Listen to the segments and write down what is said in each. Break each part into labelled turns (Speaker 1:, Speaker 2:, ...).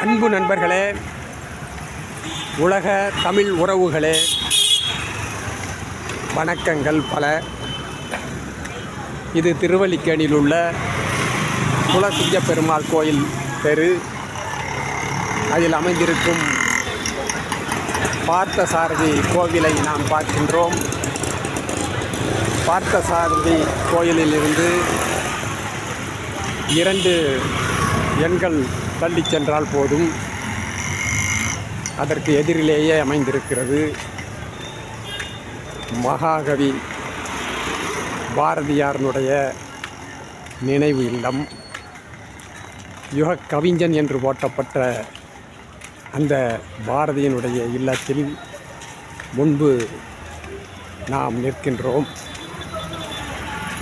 Speaker 1: அன்பு நண்பர்களே உலக தமிழ் உறவுகளே வணக்கங்கள் பல. இது திருவல்லிக்கேணியில் உள்ள குலசிங்க பெருமாள் கோயில் தெரு. அதில் அமைந்திருக்கும் பார்த்தசாரதி கோவிலை நாம் பார்க்கின்றோம். பார்த்தசாரதி கோயிலிலிருந்து இரண்டு எண்கள் தள்ளி சென்றால் போதும். அதற்கு எதிரிலேயே அமைந்திருக்கிறது மகாகவி பாரதியாரனுடைய நினைவு இல்லம். யுக கவிஞன் என்று போற்றப்பட்ட அந்த பாரதியினுடைய இல்லத்தில் முன்பு நாம் நிற்கின்றோம்.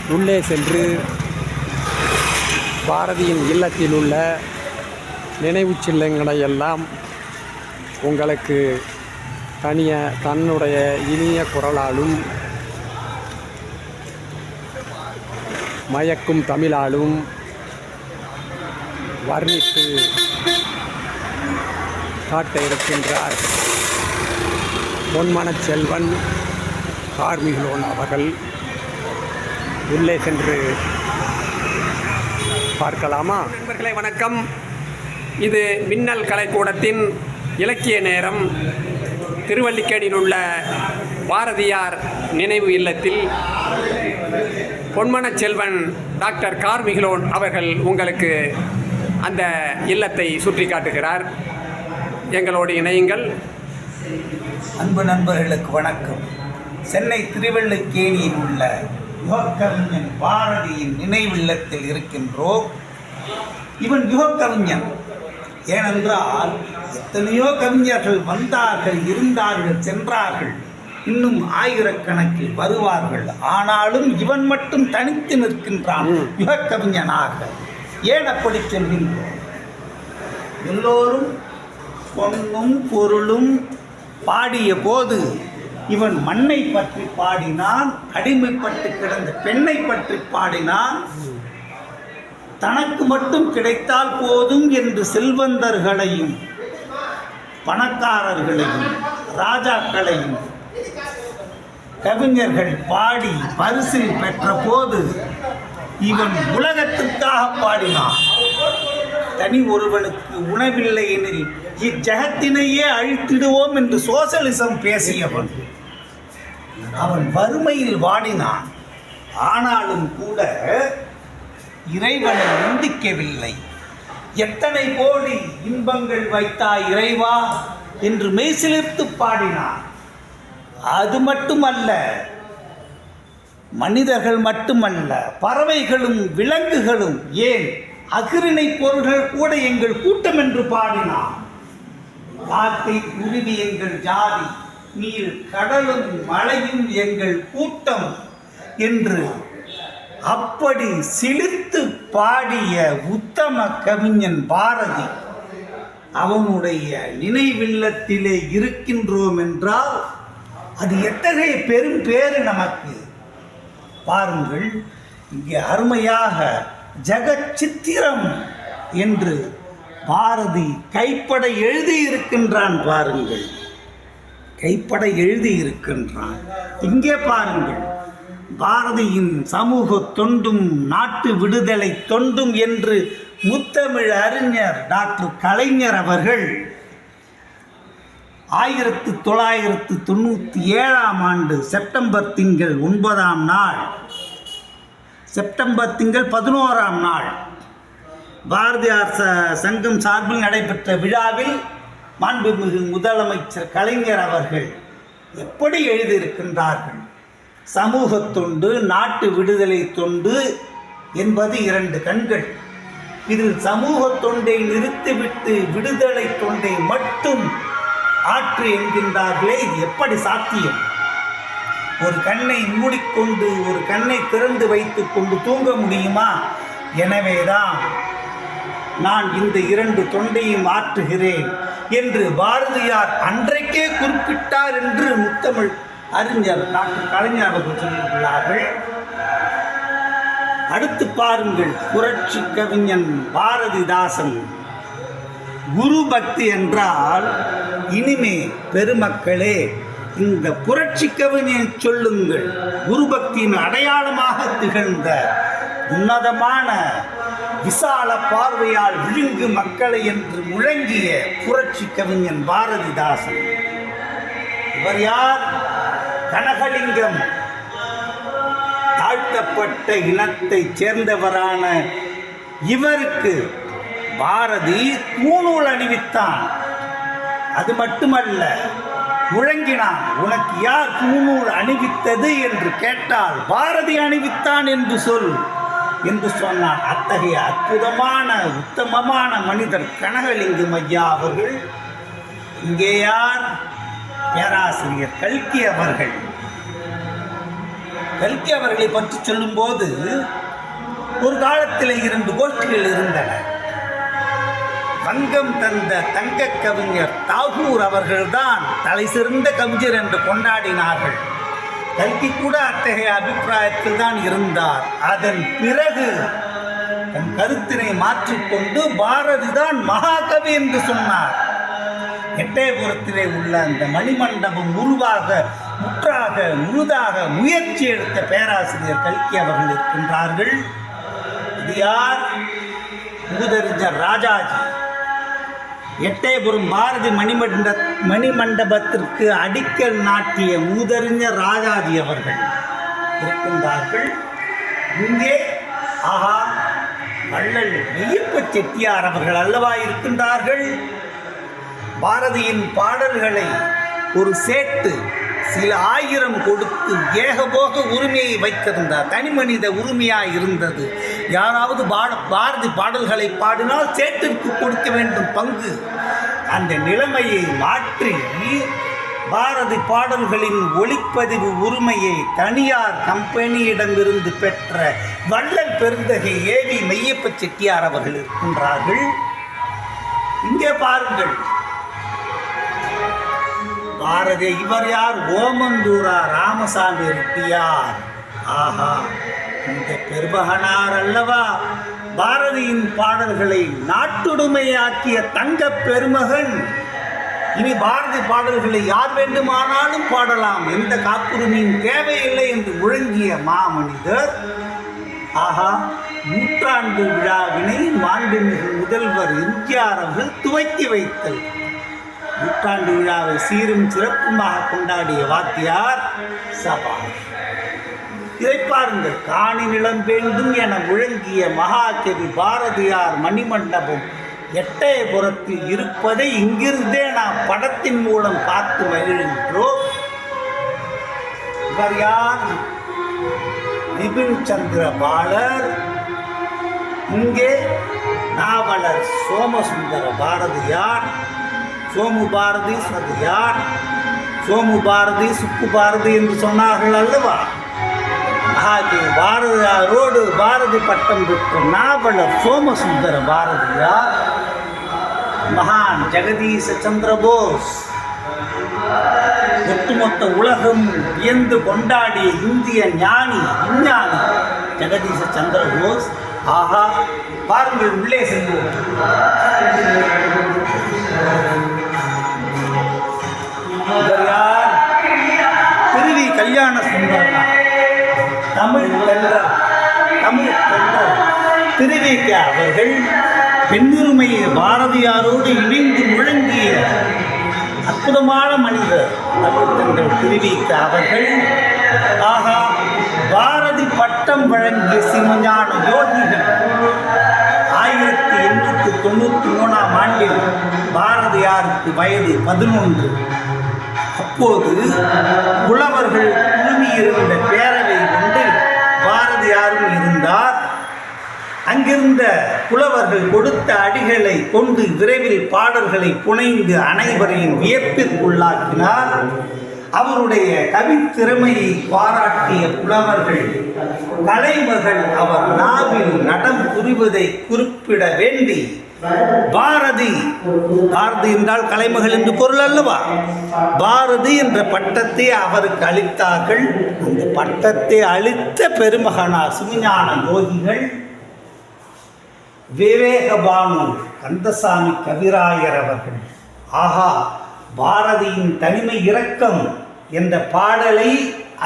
Speaker 1: உள்ளே சென்று பாரதியின் இல்லத்தில் உள்ள நினைவுச் சின்னங்களை எல்லாம் உங்களுக்கு தனிய தன்னுடைய இனிய குரலாலும் மயக்கும் தமிழாலும் வர்ணித்து காட்ட இருக்கின்றார். பொன்மனச் செல்வன் கார்மிகளோன் அவர்கள் உள்ளே சென்று பார்க்கலாமா? நண்பர்களே வணக்கம். இது மின்னல் கலைக்கூடத்தின் இலக்கிய நேரம். திருவல்லிக்கேணியில் உள்ள பாரதியார் நினைவு இல்லத்தில் பொன்மன செல்வன் டாக்டர் கார்மிகிலோன் அவர்கள் உங்களுக்கு அந்த இல்லத்தை சுற்றி காட்டுகிறார். எங்களோடு இணையுங்கள்.
Speaker 2: அன்பு நண்பர்களுக்கு வணக்கம். சென்னை திருவள்ளுக்கேணியில் உள்ள யுகக்கவிஞன் பாரதியின் நினைவில்லத்தில் இருக்கின்றோம் இவன் யுகக்கவிஞன் ஏனென்றால் எத்தனையோ கவிஞர்கள் வந்தார்கள் இருந்தார்கள் சென்றார்கள். இன்னும் ஆயிரக்கணக்கில் வருவார்கள். ஆனாலும் இவன் மட்டும் தனித்து நிற்கின்றான் யுகக்கவிஞனாக ஏன் அப்படி சொல்கின்றோம்? எல்லோரும் பொன்னும் பொருளும் பாடிய போது இவன் மண்ணை பற்றி பாடினான் அடிமைப்பட்டு கிடந்த பெண்ணை பற்றி பாடினான். தனக்கு மட்டும் கிடைத்தால் போதும் என்று செல்வந்தர்களையும் பணக்காரர்களையும் ராஜாக்களையும் கவிஞர்கள் பாடி பரிசில் பெற்ற போது இவன் உலகத்திற்காக பாடினான். தனி ஒருவனுக்கு உணவில்லை எனில் இச்சகத்தினையே அழித்திடுவோம் என்று சோசலிசம் பேசியவன். அவன் வறுமையில் வாடினான். ஆனாலும் கூட இறைவனை நிந்திக்கவில்லை. எத்தனை கோடி இன்பங்கள் வைத்தா இறைவா என்று மெய்சிலிர்த்து பாடினான். அது மட்டுமல்ல மனிதர்கள் மட்டுமல்ல பறவைகளும் விலங்குகளும் ஏன் அகிரிணை பொருள்கள் கூட எங்கள் கூட்டம் என்று பாடினான். காக்கை குருவி எங்கள் ஜாதி. நீர் கடலும் மலையும் எங்கள் கூட்டம் என்று அப்படி சிலிர்த்து பாடிய உத்தம கவிஞன் பாரதி அவனுடைய நினைவில்லத்திலே இருக்கின்றோம் என்றால் அது எத்தகைய பெரும் பேறு நமக்கு? பாருங்கள் இங்கே அருமையாக ஜெகச்சித்திரம் என்று பாரதி கைப்பட எழுதியிருக்கின்றான் பாருங்கள். கைப்பட எழுதியிருக்கின்றான். இங்கே பாருங்கள். பாரதியின் சமூக தொண்டும் நாட்டு விடுதலை தொண்டும் என்று முத்தமிழ் அறிஞர் டாக்டர் கலைஞர் அவர்கள் ஆயிரத்து தொள்ளாயிரத்து தொண்ணூற்றி ஏழாம் ஆண்டு செப்டம்பர் திங்கள் ஒன்பதாம் நாள் செப்டம்பர் திங்கள் பதினோராம் நாள் பாரதியார் ச சங்கம் சார்பில் நடைபெற்ற விழாவில் மாண்புமிகு முதலமைச்சர் கலைஞர் அவர்கள் எப்படி எழுதியிருக்கின்றார்கள்? சமூக தொண்டு நாட்டு விடுதலை தொண்டு என்பது இரண்டு கண்கள். இதில் சமூக தொண்டை நிறுத்திவிட்டு விடுதலை தொண்டை மட்டும் ஆற்று என்கின்றார்களே இது எப்படி சாத்தியம்? ஒரு கண்ணை மூடிக்கொண்டு ஒரு கண்ணை திறந்து வைத்துக்கொண்டு தூங்க முடியுமா? எனவேதான் நான் இந்த இரண்டு தொண்டையும் ஆற்றுகிறேன் என்று பாரதியார் அன்றைக்கே குறிப்பிட்டார் என்று முத்தமிழ் அறிஞர் டாக்டர் கலைஞர் அவர்கள் சொல்லியுள்ளார்கள். அடுத்து பாருங்கள் புரட்சி கவிஞன் பாரதிதாசன். குரு பக்தி என்றால் இனிமே பெருமக்களே இந்த புரட்சி கவிஞன் சொல்லுங்கள். குரு பக்தியின் அடையாளமாக திகழ்ந்த உன்னதமான விசால பார்வையால் விழுங்கு மக்களை என்று முழங்கிய புரட்சி கவிஞன் பாரதிதாசன். இவர் யார்? கனகலிங்கம். தாழ்த்தப்பட்ட இனத்தைச் சேர்ந்தவரான இவருக்கு பாரதி பூணூல் அணிவித்தான். அது மட்டுமல்ல முழங்கினான் உனக்கு யார் பூணூல் அணிவித்தது? என்று கேட்டால் பாரதி அணிவித்தான் என்று சொல். என்று சொன்னான் அத்தகைய அற்புதமான உத்தமமான மனிதர் கனகலிங்கம் ஐயா அவர்கள் இங்கே யார்? பேராசிரியர் கல்கி அவர்கள். கல்கி அவர்களை பற்றி சொல்லும்போது ஒரு காலத்தில் இரண்டு கோஷ்டிகள் இருந்தன. வங்கம் தந்த தங்க கவிஞர் தாகூர் அவர்கள்தான் தலை சிறந்த கவிஞர் என்று கொண்டாடினார்கள். கல்கி கூட அத்தகைய அபிப்பிராயத்தில் தான் இருந்தார். அதன் பிறகு தன் கருத்தினை மாற்றிக்கொண்டு பாரதி தான் மகாகவி என்று சொன்னார். எட்டயபுரத்திலே உள்ள அந்த மணிமண்டபம் உருவாக முற்றாக முழுதாக முயற்சி எடுத்த பேராசிரியர் கல்கி அவர்கள் இருக்கின்றார்கள். இது யார்? மூதறிஞர் ராஜாஜி. எட்டயபுரம் பாரதி மணிமண்ட மணிமண்டபத்திற்கு அடிக்கல் நாட்டிய மூதறிஞர் ராஜாஜி அவர்கள் இருக்கின்றார்கள். இங்கே ஆஹா வள்ளல் மெய்யப்ப செட்டியார் அவர்கள் அல்லவா இருக்கின்றார்கள்? பாரதியின் பாடல்களை ஒரு சேட்டு சில ஆயிரம் கொடுத்து ஏகபோக உரிமையை வைத்திருந்தார். தனி மனித உரிமையாக இருந்தது? யாராவது பாட பாரதி பாடல்களை பாடினால் சேட்டிற்கு கொடுக்க வேண்டும் பங்கு. அந்த நிலைமையை மாற்றி பாரதி பாடல்களின் ஒளிப்பதிவு உரிமையை தனியார் கம்பெனியிடமிருந்து பெற்ற வள்ளல் பெருந்தகை ஏவி மெய்யப்ப செட்டியார் அவர்கள் இருக்கின்றார்கள். இங்கே பாருங்கள். பாரதி இவர் யார்? ஓமந்தூரா ராமசாமி ரெட்டியார். ஆஹா. இந்த பெருமகனார் அல்லவா? பாரதியின் பாடல்களை நாட்டுடைமையாக்கிய தங்க பெருமகன். இனி பாரதி பாடல்களை யார் வேண்டுமானாலும் பாடலாம். எந்த காப்புரிமையும் தேவையில்லை என்று முழங்கிய மாமனிதர் ஆஹா நூற்றாண்டு விழாவினை மாண்புமிகு முதல்வர் எம்ஜிஆர் அவர்கள் துவக்கி வைத்தல். நூற்றாண்டு விழாவை சீரும் சிறப்புமாக கொண்டாடிய வாத்தியார் சபா இதை பாருங்கள் காணி நிலம் வேண்டும் என முழங்கிய மகாகவி பாரதியார் மணிமண்டபம் எட்டயபுரத்தில் இருப்பதை இங்கிருந்தே நாம் படத்தின் மூலம் பார்த்து மகிழ்கின்றோம். இவர் யார்? விபின் சந்திர பாலர். இங்கே நாவலர் சோமசுந்தர பாரதியார் சோமு பாரதி சதியார் சோமு பாரதி சுப்பு பாரதி என்று சொன்னார்கள் அல்லவா? ஆகிய பாரதியாரோடு பாரதி பட்டம் பெற்ற நாவல சோமசுந்தர பாரதியார் மகான் ஜெகதீச சந்திரபோஸ் ஒட்டுமொத்த உலகம் வியந்து கொண்டாடிய இந்திய ஞானி விஞ்ஞானி ஜெகதீச சந்திரபோஸ் ஆஹா பாருங்கள் உள்ளே செல்வோம் திருவி கல்யாண சுந்தரனார். தமிழ் தென்றல் தமிழ் தென்றல். திருவிக்க அவர்கள் பெண்ணுரிமையை பாரதியாரோடு இணைந்து முழங்கிய அற்புதமான மனிதர் தமிழ் தென்றல் திருவிக்க அவர்கள். ஆகா பாரதி பட்டம் வழங்கிய சிவஞான யோகிகள் ஆயிரத்தி எண்ணூற்றி தொண்ணூற்றி மூணாம் ஆண்டில் பாரதியாருக்கு வயது பதினொன்று. அப்போது புலவர்கள் குழுமியிருந்த பேரவை அங்கிருந்த புலவர்கள் கொடுத்த அடிகளை கொண்டு விரைவில் பாடல்களை புனைந்து அனைவரையும் வியப்பிற்குள்ளாக்கினார். அவருடைய கவித்திறமையை பாராட்டிய புலவர்கள் கலைமகள் அவர் நாவில் நடம் புரிவதை குறிப்பிட வேண்டி பாரதி பாரதி என்றால் கலைமகள் என்று பொருள் அல்லவா? பாரதி என்ற பட்டத்தை அவருக்கு அளித்தார்கள். அந்த பட்டத்தை அளித்த பெருமகனார் சிவஞான யோகிகள் விவேகபானு கந்தசாமி கவிராயர் அவர்கள். ஆஹா பாரதியின் தனிமை இரக்கம் என்ற பாடலை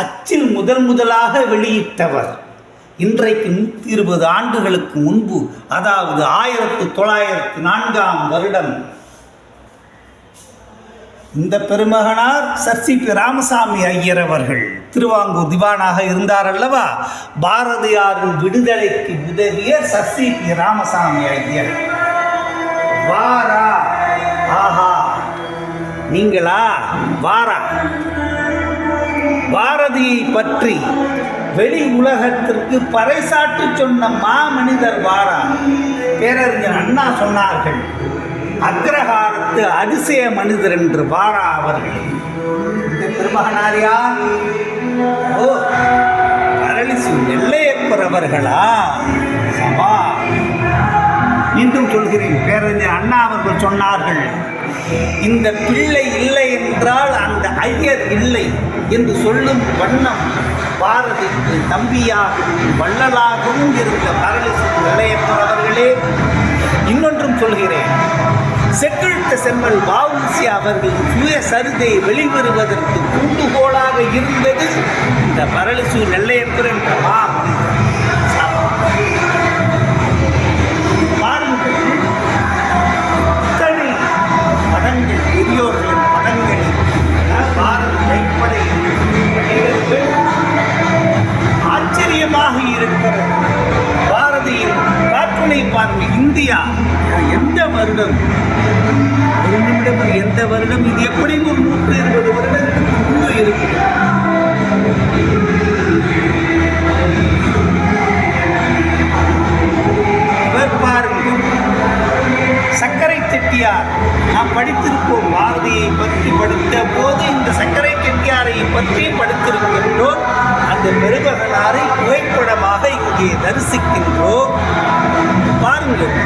Speaker 2: அச்சில் முதல் முதலாக வெளியிட்டவர். இன்றைக்கு நூற்றி இருபது ஆண்டுகளுக்கு முன்பு அதாவது ஆயிரத்து தொள்ளாயிரத்து நான்காம் வருடம் இந்த பெருமகனார் sir C P Ramaswamy Iyer அவர்கள் திருவாங்கூர் திவானாக இருந்தார் அல்லவா? பாரதியாரின் விடுதலைக்கு உதவிய சர்சி பி ராமசாமி ஐயர். வாரா. ஆஹா. நீங்களா? வாரா. பாரதியை பற்றி வெளி உலகத்திற்கு பறைசாற்றி சொன்ன மாமனிதர் வாரா. பேரறிஞர் அண்ணா சொன்னார்கள். அக்ரஹாரத்து அதிசய மனிதர் என்று வாரா அவர்கள். இந்த திருமகனார் யார்? ஓ பரளிசு நெல்லையப்பர் அவர்களா சபா. மீண்டும் சொல்கிறேன் பேரறிஞர் அண்ணா அவர்கள் சொன்னார்கள் இந்த பிள்ளை இல்லை என்றால் அந்த ஐயர் இல்லை என்று சொல்லும் வண்ணம் பாரதிக்கு தம்பியாகவும் வள்ளலாகவும் இருந்த பரளிசு நிலையப்பர் இன்னொன்றும் சொல்கிறேன். செக்கிழுத்த செம்மல் வாவுசி அவர்கள் சுய சரிதை வெளிவருவதற்கு தூண்டுகோலாக இருந்தது இந்த பரளிசு நெல்லையப்பர் என்ற மாமனிதர். பாருங்கள். இத்தனை படங்கள் பெரியோர்களின் படங்களில் அஹ், பாரத கைப்படை ஆச்சரியமாக இருக்கிறது. பாரதியின் காற்றுனை பார்வை இந்தியா. எந்த வருடம்? ஒரு நிமிடம் எந்த வருடம்? இது எப்படி ஒரு நூற்றி இருபது வருடத்துக்கு முன்பு இருக்கு? இவர் பாருங்கள் சர்க்கரை செட்டியார். நாம் படித்திருப்போம் பாரதியை பற்றி படித்த போது இந்த சர்க்கரை செட்டியாரை பற்றி படித்திருக்கின்றோம். அந்த பெருமகனாரை புகைப்படமாக இங்கே தரிசிக்கின்றோம். பாருங்கள்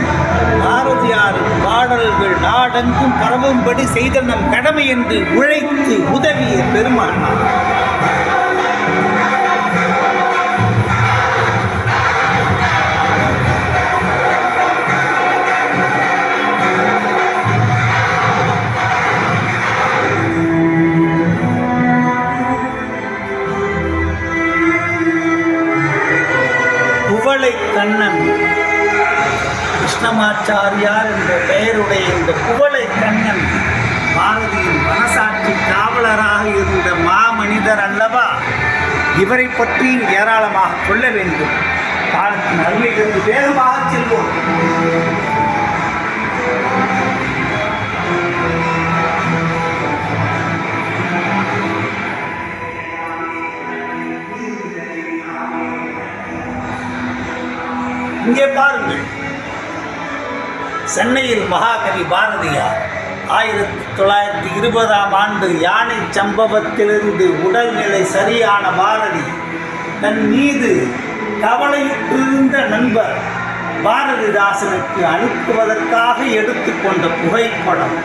Speaker 2: பாரதியாரின் பாடல்கள் நாடெங்கும் பரவும்படி செய்த நம் கடமை என்று உழைத்து உதவிய பெருமானார். கிருஷ்ணமாச்சாரியார் என்ற பெயருடைய இந்த குவளை கண்ணன் பாரதியின் மனசாட்சி காவலராக இருந்த மாமனிதர் அல்லவா? இவரை பற்றியும் ஏராளமாக சொல்ல வேண்டும். காலத்தின் அருமையிலிருந்து வேகமாக செல்வோம். இங்கே பாருங்கள். சென்னையில் மகாகவி பாரதியார். ஆயிரத்தி தொள்ளாயிரத்தி இருபதாம் ஆண்டு யானை சம்பவத்திலிருந்து உடல்நிலை சரியான பாரதி. தன் மீது கவலையுற்றிருந்த நண்பர் பாரதிதாசனுக்கு அனுப்புவதற்காக எடுத்துக்கொண்ட புகைப்படம்.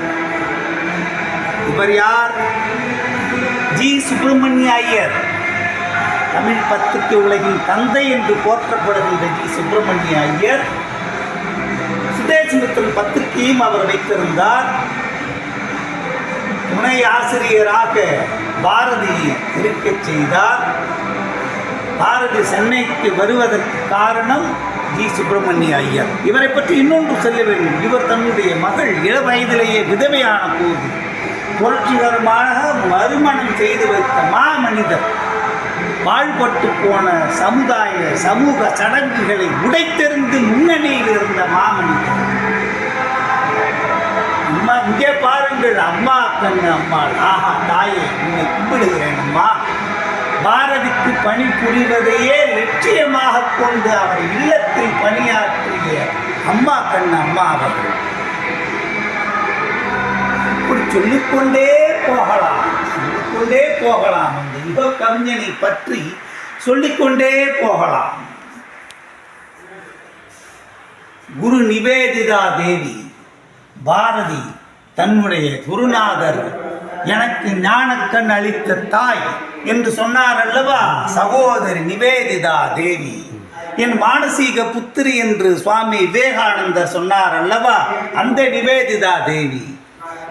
Speaker 2: இவர் யார்? ஜி. சுப்பிரமணிய ஐயர். தமிழ் பத்திரிகை உலகின் தந்தை என்று போற்றப்படுகின்ற ஜி. சுப்பிரமணிய ஐயர். சுதேசமித்திரன் பத்திரிகையும் அவர் வைத்திருந்தார். துணை ஆசிரியராக பாரதியை இருக்கச் செய்தார். பாரதி சென்னைக்கு வருவதற்கு காரணம் ஜி. சுப்பிரமணிய ஐயர். இவரை பற்றி இன்னொன்று சொல்ல வேண்டும். இவர் தன்னுடைய மகள் இள வயதிலேயே விதவையான போது புரட்சிகரமாக மறுமணம் செய்து வைத்த மாமனிதர் பாழ்பட்டு போன சமுதாய சமூக சடங்குகளை உடைத்தெறிந்து முன்னணியில் இருந்த மாமனிதர். இங்கே பாருங்கள் அம்மா கண்ணு அம்மா. ஆஹா தாயே உன்னை கும்பிடுகிறேன் அம்மா பாரதிக்கு பணி புரிவதையே லட்சியமாக கொண்டு அவர் இல்லத்தில் பணியாற்றிய அம்மா கண் அம்மா அவர்கள். இப்படி சொல்லிக்கொண்டே போகலாம் சொல்லிக்கொண்டே போகலாம். அந்த யுக கவிஞனை பற்றி சொல்லிக்கொண்டே போகலாம். குரு நிவேதிதா தேவி பாரதி தன்னுடைய குருநாதர் எனக்கு ஞானக்கண் அளித்த தாய் என்று சொன்னார் அல்லவா? சகோதரி நிவேதிதா தேவி. என் மானசீக புத்திரி என்று சுவாமி விவேகானந்தர் சொன்னார் அல்லவா? அந்த நிவேதிதா தேவி.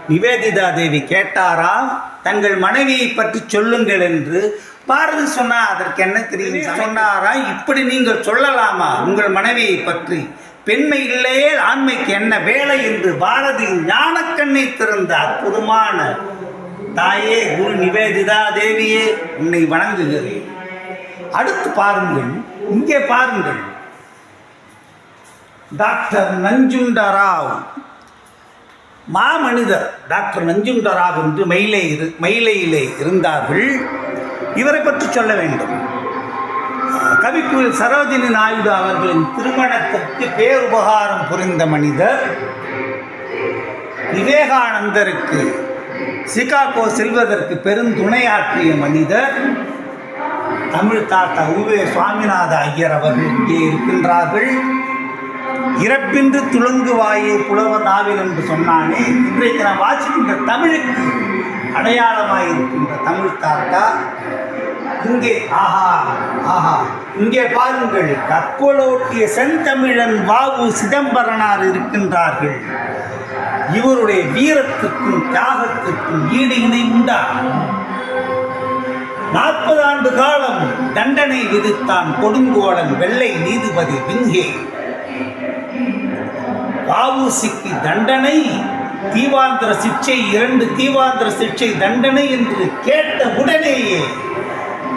Speaker 2: நிவேதிதா தேவி கேட்டாரா? தங்கள் மனைவியை பற்றி சொல்லுங்கள் என்று. பாரதி சொன்னா அதற்கு என்ன தெரியும்? சொன்னாரா? இப்படி நீங்கள் சொல்லலாமா? உங்கள் மனைவியை பற்றி. பெண்மை இல்லையே ஆண்மைக்கு என்ன வேலை என்று பாரதி ஞானக்கண்ணை திறந்த அற்புதமான தாயே குரு நிவேதிதா தேவியே உன்னை வணங்குகிறேன். அடுத்து பாருங்கள் இங்கே பாருங்கள். டாக்டர் நஞ்சுண்டராவ். மாமனிதர் டாக்டர் நஞ்சுண்டராவ் என்று மயிலை இரு மயிலையிலே இருந்தார்கள். இவரை பற்றி சொல்ல வேண்டும். கவிக்குயில் சரோஜினி நாயுடு அவர்களின் திருமணத்திற்கு பேருபகாரம் புரிந்த மனிதர் விவேகானந்தருக்கு சிகாகோ செல்வதற்கு பெருந்துணையாற்றிய மனிதர் தமிழ் தாத்தா உவே சுவாமிநாத ஐயர் அவர்கள் இங்கே இருக்கின்றார்கள். இறப்பின்று துளங்கு வாயே புலவர் நாவில் என்று சொன்னானே. இன்றைக்கு நாம் வாசிக்கின்ற தமிழுக்கு அடையாளமாக இருக்கின்ற தமிழ் தாத்தா இங்கே ஆஹா ஆஹா. இங்கே பாருங்கள் கப்பலோட்டிய செந்தமிழன் வாவு சிதம்பரனார் இருக்கின்றார்கள். இவருடைய வீரத்துக்கும் தியாகத்திற்கும் ஈடு இணை உண்டா? நாற்பது ஆண்டு காலம் தண்டனை விதித்தான் கொடுங்கோடன் வெள்ளை நீதிபதி விங்கே வாவூசிக்கு தண்டனை தீவாந்திர சிக்ஷை இரண்டு தீவாந்திர சிக்ஷை தண்டனை என்று கேட்ட உடனேயே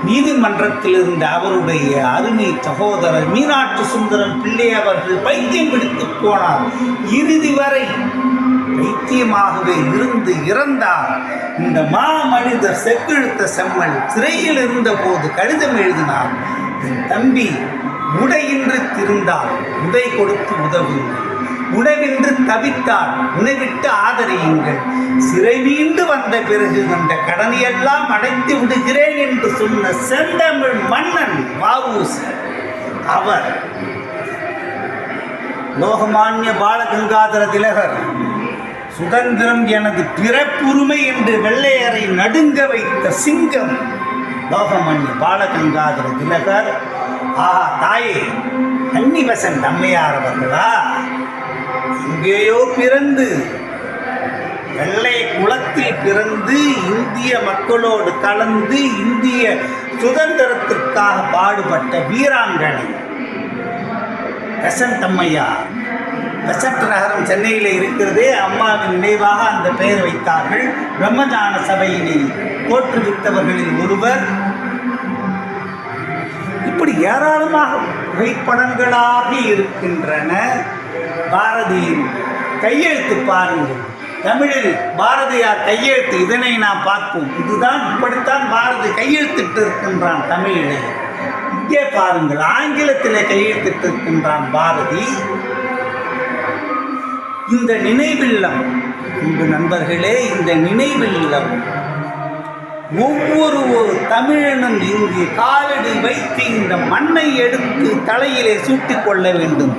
Speaker 2: நீதிமன்றத்தில் இருந்த அவருடைய அருமை சகோதரர் மீனாட்சி சுந்தரம் பிள்ளை அவர்கள் பைத்தியம் பிடித்து போனார். இறுதி வரை பைத்தியமாகவே இருந்து இறந்தார். இந்த மாமனிதர் செக்கெழுத்த செம்மல் சிறையில் இருந்தபோது கடிதம் எழுதினார். என் தம்பி உடையின்றி திருந்தால் உடை கொடுத்து உதவுங்கள். உணவின்றி தவித்தாள். உணவிட்டு ஆதரியுங்கள். சிறை மீண்டு வந்த பிறகு அந்த கடனையெல்லாம் அடைத்து விடுகிறேன் என்று சொன்ன செந்தமிழ் மன்னன் வாவூஸ் அவர் லோகமான்ய பாலகங்காதர திலகர் சுதந்திரம் எனது பிறப்புரிமை என்று வெள்ளையரை நடுங்க வைத்த சிங்கம் லோகமணி பாலகங்காதர திலகர். ஆஹா தாயே கன்னிவசன் அம்மையார் அவர்களா? எங்கேயோ பிறந்து வெள்ளை குளத்தில் பிறந்து இந்திய மக்களோடு கலந்து இந்திய சுதந்திரத்திற்காக பாடுபட்ட வீராங்கனை பெசன்ட் அம்மையார் நகரம் சென்னையில் இருக்கிறதே. அம்மாவின் நினைவாக அந்த பெயர் வைத்தார்கள். பிரம்மஞான சபையினை தோற்றுவித்தவர்களில் ஒருவர் இப்படி ஏராளமாக புகைப்படங்களாக இருக்கின்றன. பாரதியின் கையெழுத்து பாருங்கள். தமிழில் பாரதியார் கையெழுத்து இதனை நாம் பார்ப்போம். இதுதான் இப்படித்தான் பாரதி கையெழுத்திட்டு இருக்கின்றான் தமிழிலே. இங்கே பாருங்கள் ஆங்கிலத்திலே கையெழுத்திட்டு இருக்கின்றான் பாரதி. இந்த நினைவில்லம் அன்பு நண்பர்களே இந்த நினைவில்லம் ஒவ்வொரு தமிழனும் இங்கு காலடி வைத்து இந்த மண்ணை எடுத்து தலையிலே சூட்டிக் கொள்ள வேண்டும்.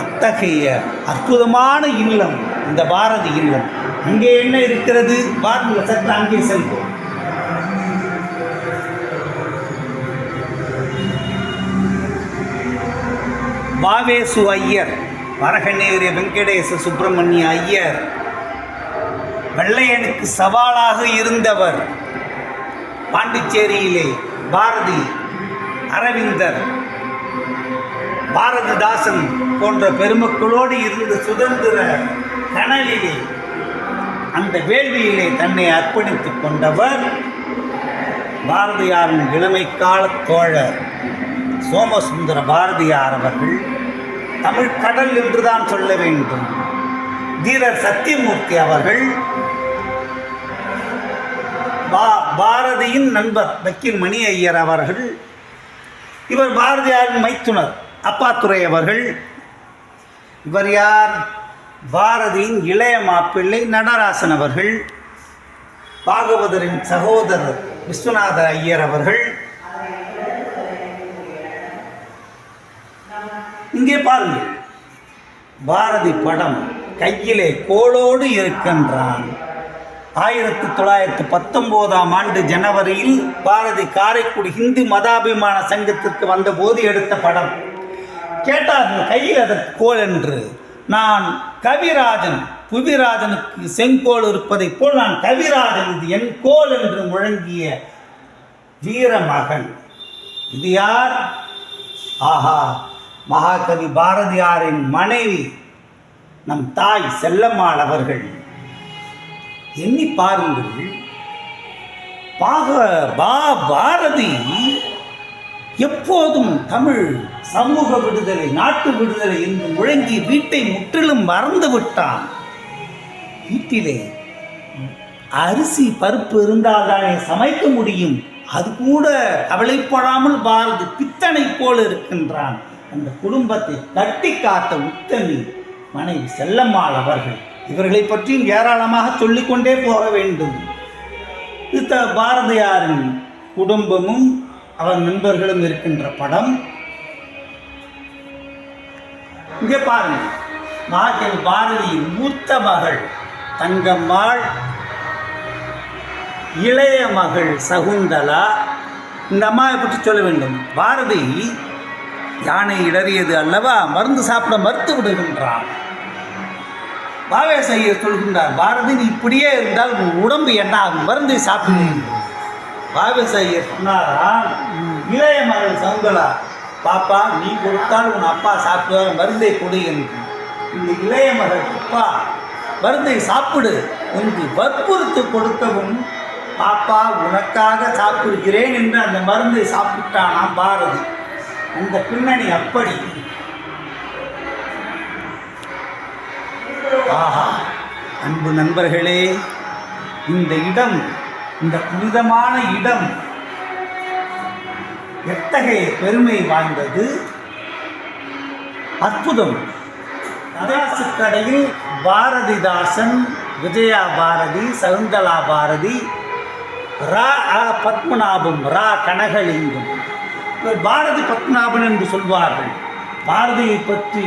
Speaker 2: அத்தகைய அற்புதமான இல்லம் இந்த பாரதி இல்லம். அங்கே என்ன இருக்கிறது? பாருங்கள் சற்று அங்கே செல்வோம். பாவேசு ஐயர் வரகநேரி வெங்கடேச சுப்பிரமணிய ஐயர் வெள்ளையனுக்கு சவாலாக இருந்தவர். பாண்டிச்சேரியிலே பாரதி அரவிந்தர் பாரதிதாசன் போன்ற பெருமக்களோடு இருந்த சுதந்திர கனலிலே அந்த வேள்வியிலே தன்னை அர்ப்பணித்துக் கொண்டவர் பாரதியாரின் இளமை கால தோழர் சோமசுந்தர பாரதியார் அவர்கள். தமிழ் கடல் என்றுதான் சொல்ல வேண்டும். தீரர் சத்தியமூர்த்தி அவர்கள் பா பாரதியின் நண்பர் வக்கீல் மணி ஐயர் அவர்கள் இவர் பாரதியாரின் மைத்துனர் அப்பாத்துறை அவர்கள் இவர் யார்? பாரதியின் இளைய மாப்பிள்ளை நடராசன் அவர்கள் பாகவதரின் சகோதரர் விஸ்வநாத ஐயர் அவர்கள். இங்கே பாருங்கள் பாரதி படம் கையிலே கோளோடு இருக்கின்றான். ஆயிரத்தி தொள்ளாயிரத்தி பத்தொன்பதாம் ஆண்டு ஜனவரியில் பாரதி காரைக்குடி ஹிந்து மதாபிமான சங்கத்திற்கு வந்தபோது எடுத்த படம். கேட்டார்கள் கையில் அதற்கு கோல் என்று. நான் கவிராஜன் புவிராஜனுக்கு செங்கோல் இருப்பதைப் போல் நான் கவிராஜன் இது என் கோல் என்று முழங்கிய வீரமகன் இது யார்? ஆஹா மகாகவி பாரதியாரின் மனைவி நம் தாய் செல்லம்மாள் அவர்கள். எண்ணி பாருங்கள். பாக பா பாரதி எப்போதும் தமிழ் சமூக விடுதலை நாட்டு விடுதலை என்று முழங்கி வீட்டை முற்றிலும் மறந்து விட்டான். வீட்டிலே அரிசி பருப்பு இருந்தால்தானே சமைக்க முடியும். அது கூட கவலைப்படாமல் பாரதி பித்தனை போல் இருக்கின்றான். அந்த குடும்பத்தை தட்டி காத்த உத்தமி மனைவி செல்லம்மாள் அவர்கள் இவர்களை பற்றியும் ஏராளமாக சொல்லிக்கொண்டே போக வேண்டும். இது த- பாரதியாரின் குடும்பமும் அவர் நண்பர்களும் இருக்கின்ற படம். இங்கே பாருங்கள். மகாஜன் பாரதியின் மூத்த மகள் தங்கம்மாள் இளைய மகள் சகுந்தலா. இந்த அம்மாவை பற்றி சொல்ல வேண்டும். பாரதி யானை இடறியது அல்லவா? மருந்து சாப்பிட மறுத்து விடுகின்றான். பாவேச ஐயர் சொல்கின்றார் பாரதி நீ இப்படியே இருந்தால் உன் உடம்பு என்ன ஆகும் மருந்தை சாப்பிடு. பாவேச ஐயர் சொன்னாரா இளைய மகள் சகுந்தலா பாப்பா நீ கொடுத்தால் உன் அப்பா சாப்பிடுவார் மருந்தை கொடு என்று. இந்த இளைய மகள் அப்பா மருந்தை சாப்பிடு என்று வற்புறுத்து கொடுக்கவும் பாப்பா உனக்காக சாப்பிடுகிறேன் என்று அந்த மருந்தை சாப்பிட்டானாம் பாரதி. அந்த பின்னணி அப்படி. ஆஹா. அன்பு நண்பர்களே இந்த இடம் இந்த புனிதமான இடம் எத்தகைய பெருமை வாய்ந்தது? அற்புதம். கடையில் பாரதிதாசன் விஜயா பாரதி சகுந்தலா பாரதி ரா அ பத்மநாபம் ரா கனகலிங்கம். பாரதி பத்மநாபன் என்று சொல்வார்கள். பாரதியை பற்றி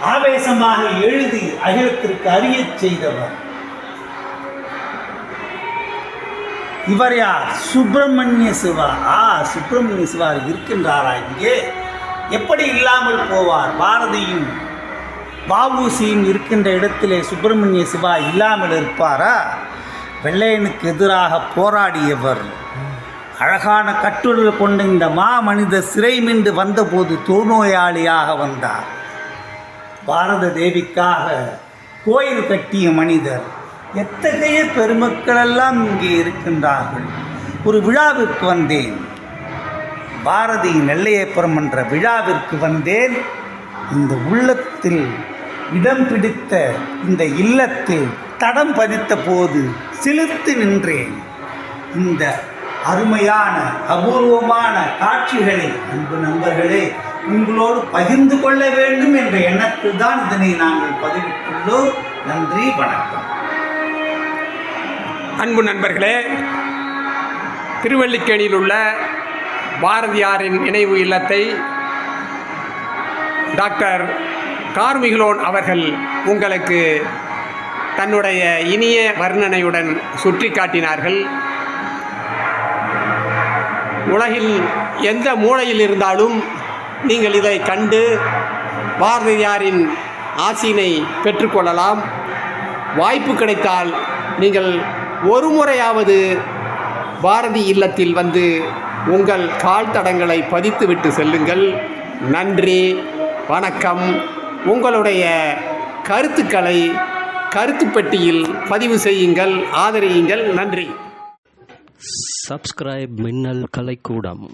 Speaker 2: ஆவேசமாக எழுதி அகிலத்திற்கு அறியச் செய்தவர். இவர் யார்? சுப்பிரமணிய சிவா. ஆ சுப்பிரமணிய சிவா இருக்கின்றாரா இங்கே? எப்படி இல்லாமல் போவார்? பாரதியும் வாவூசியும் இருக்கின்ற இடத்திலே சுப்பிரமணிய சிவா இல்லாமல் இருப்பாரா? வெள்ளையனுக்கு எதிராக போராடியவர். அழகான கட்டுடல் கொண்ட இந்த மாமனிதர் சிறை மீண்டு வந்தபோது தொழுநோயாளியாக வந்தார். பாரத தேவிக்காக கோயில் கட்டிய மனிதர் எத்தகைய பெருமக்களெல்லாம் இங்கே இருக்கின்றார்கள்? ஒரு விழாவிற்கு வந்தேன். பாரதியின் நெல்லையப்புறம் என்ற விழாவிற்கு வந்தேன். இந்த உள்ளத்தில் இடம் பிடித்த இந்த இல்லத்தில் தடம் பதித்த போது சிலிர்த்து நின்றேன். இந்த அருமையான அபூர்வமான காட்சிகளை அன்பு நண்பர்களே உங்களோடு பகிர்ந்து கொள்ள வேண்டும் என்ற எண்ணத்தில் தான் இதனை நாங்கள் பதிவிட்டுள்ளோம். நன்றி வணக்கம்.
Speaker 1: அன்பு நண்பர்களே திருவல்லிக்கேணியில் உள்ள பாரதியாரின் நினைவு இல்லத்தை டாக்டர் கார்மிகிலோன் அவர்கள் உங்களுக்கு தன்னுடைய இனிய வர்ணனையுடன் சுற்றி காட்டினார்கள் உலகில் எந்த மூலையில் இருந்தாலும் நீங்கள் இதை கண்டு பாரதியாரின் ஆசினை பெற்றுக்கொள்ளலாம். வாய்ப்பு கிடைத்தால் நீங்கள் ஒரு முறையாவது பாரதி இல்லத்தில் வந்து உங்கள் கால் தடங்களை பதித்துவிட்டு செல்லுங்கள். நன்றி வணக்கம். உங்களுடைய கருத்துக்களை கருத்து பெட்டியில் பதிவு செய்யுங்கள் ஆதரியுங்கள். நன்றி.
Speaker 3: சப்ஸ்கிரைப் மின்னல் கலைக்கூடம்.